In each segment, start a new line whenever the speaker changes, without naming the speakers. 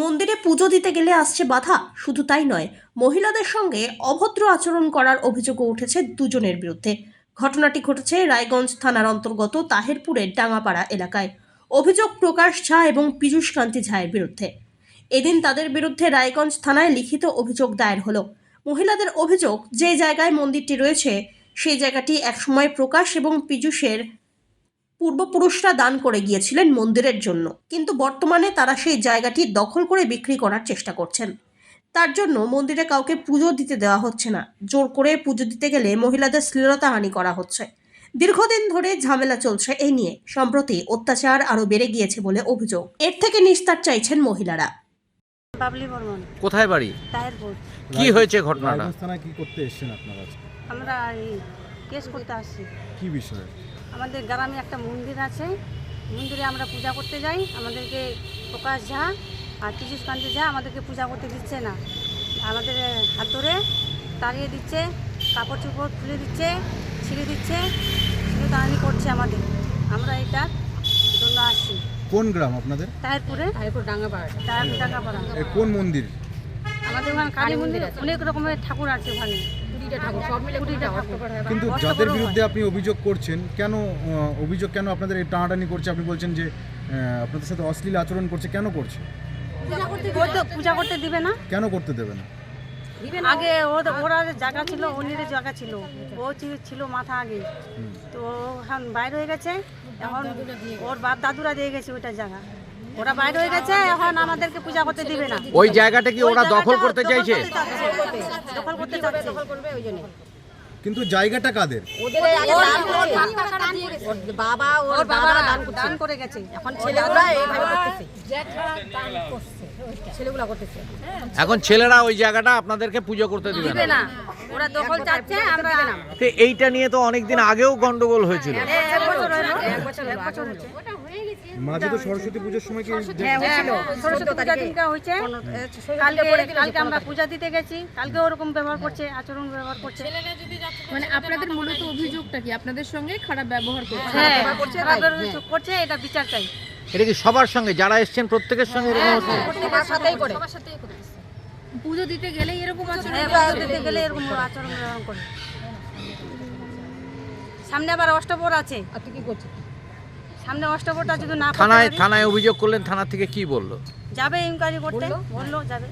মন্দিরে পুজো দিতে গেলে আসছে বাধা। শুধু তাই নয়, মহিলাদের সঙ্গে অভদ্র আচরণ করার অভিযোগও উঠেছে দুজনের বিরুদ্ধে। ঘটনাটি ঘটেছে রায়গঞ্জ থানার অন্তর্গত তাহেরপুরের ডাঙাপাড়া এলাকায়। অভিযোগ প্রকাশ ঝা এবং পীযূষ কান্তি ঝায়ের বিরুদ্ধে। এদিন তাদের বিরুদ্ধে রায়গঞ্জ থানায় লিখিত অভিযোগ দায়ের হলো। মহিলাদের অভিযোগ যে জায়গায় মন্দিরটি রয়েছে, সেই জায়গাটি একসময় প্রকাশ এবং পীযূষের পূর্বপুরুষরা দান করে গিয়েছিলেন মন্দিরের জন্য। কিন্তু বর্তমানে তারা সেই জায়গাটি দখল করে বিক্রি করার চেষ্টা করছেন। তার জন্য মন্দিরে কাউকে পুজো দিতে দেওয়া হচ্ছে না। জোর করে পুজো দিতে গেলে মহিলাদের শ্লীলতাহানি করা হচ্ছে। দীর্ঘদিন ধরে ঝামেলা চলছে এই নিয়ে। সম্প্রতি অত্যাচার আরও বেড়ে গিয়েছে বলে অভিযোগ। এর থেকে নিস্তার চাইছেন মহিলারা।
বাবলি বর্মন।
কোথায় বাড়ি? কি হয়েছে ঘটনাটা?
কি করতে এসেছেন আপনারা
আমরা এই কেস করতে আসছি।
কি বিষয়ে?
আমাদের গ্রামে একটা মন্দির আছে। মন্দিরে আমরা পূজা করতে যাই। আমাদেরকে প্রকাশ ঝা আর তিরিশ কান্তি ঝা আমাদেরকে পূজা করতে দিচ্ছে না। আমাদের হাত ধরে তাড়িয়ে দিচ্ছে কাপড় চোপড় খুলে দিচ্ছে ছিঁড়ে দিচ্ছে ছিঁড়ে তাড়ানি করছে আমাদের। আমরা এটার জন্য আসছি।
কোন গ্রাম আপনাদের?
তাহেরপুরে। তাহেরপুর ডাঙ্গাপাড়া। ডাঙ্গাপাড়া।
কোন মন্দির?
আমাদের ওখানে কালী মন্দির অনেক রকমের ঠাকুর আছে ওখানে। কুড়িটা ঠাকুর
কিন্তু যাদের বিরুদ্ধে আপনি অভিযোগ করছেন কেন অভিযোগ কেন আপনাদের এই টানাটানি করছে? আপনি বলছেন যে আপনাদের সাথে অশ্লীল আচরণ করছে কেন করছে?
করতে পূজা করতে দিবে না?
কেন করতে দেবে না?
আগে ওদের ওরা যে জায়গা ছিল অন্যের জায়গা ছিল। ও ছিল মাথা আগে। তো এখন বাইরে হয়ে গেছে। এখন ওর বাপ দাদুরা দিয়ে গেছে ওইটা জায়গা। ওরা বাইরে হয়ে গেছে এখন আমাদেরকে পূজা করতে দিবে না।
ওই জায়গাটা কি ওরা দখল
করতে
করতে
দখল করতে। দখল করতে চাচ্ছে
কিন্তু জায়গাটা কাদের?
বাবা ওর বাবা দান করে গেছে। এখন ছেলেগুলা এইভাবে করতেছে। ছেলেগুলা করতেছে।
এখন ছেলেরা ওই জায়গাটা আপনাদেরকে পুজো করতে দিবে না?
না। ওরা দখল চাচ্ছে আমরা
তো এইটা নিয়ে তো অনেকদিন আগেও গন্ডগোল হয়েছিল।
এক বছর এক বছর
মাঝে তো সরস্বতী পুজোর সময় কি
হ্যাঁ, সরস্বতী পূজা দিনটা হয়েছে। কালকে কালকে আমরা পূজা দিতে গেছি। কালকে ওরকম ব্যবহার করছে আচরণ ব্যবহার করছে।
মানে আপনাদের মূলত অভিযোগটা কি? আপনাদের সঙ্গে খারাপ ব্যবহার করছে?
হ্যাঁ খারাপ ব্যবহার করছে এটা বিচার চাই।
এটা কি সবার সঙ্গে? যারা এসছেন প্রত্যেকের সঙ্গে এরকম হচ্ছে?
প্রত্যেকের সাথেই করে।
পুজো দিতে গেলেই এরকম আচরণ
হ্যাঁ দিতে গেলে এরকম আচরণ ব্যবহার করে। সামনে আবার অষ্টপর আছে। আর কি করছিস সামনে অষ্টপরটা যদি না করতে
থানায়
পারি,
থানায় অভিযোগ করলেন থানা থেকে কি বলল?
যাবে ইনকোয়ারি করতে। বলল যাবে।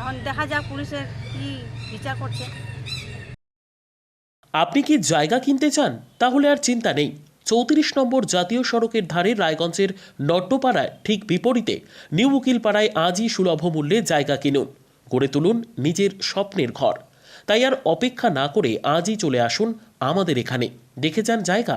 এখন দেখা যাক পুলিশের কি বিচার করছে।
আপনি কি জায়গা কিনতে চান? তাহলে আর চিন্তা নেই। চৌত্রিশ নম্বর জাতীয় সড়কের ধারে রায়গঞ্জের নট্টপাড়ায় ঠিক বিপরীতে নিউ উকিলপাড়ায় আজই সুলভ মূল্যে জায়গা কিনুন। গড়ে তুলুন নিজের স্বপ্নের ঘর। তাই আর অপেক্ষা না করে আজই চলে আসুন আমাদের এখানে। দেখে যান জায়গা।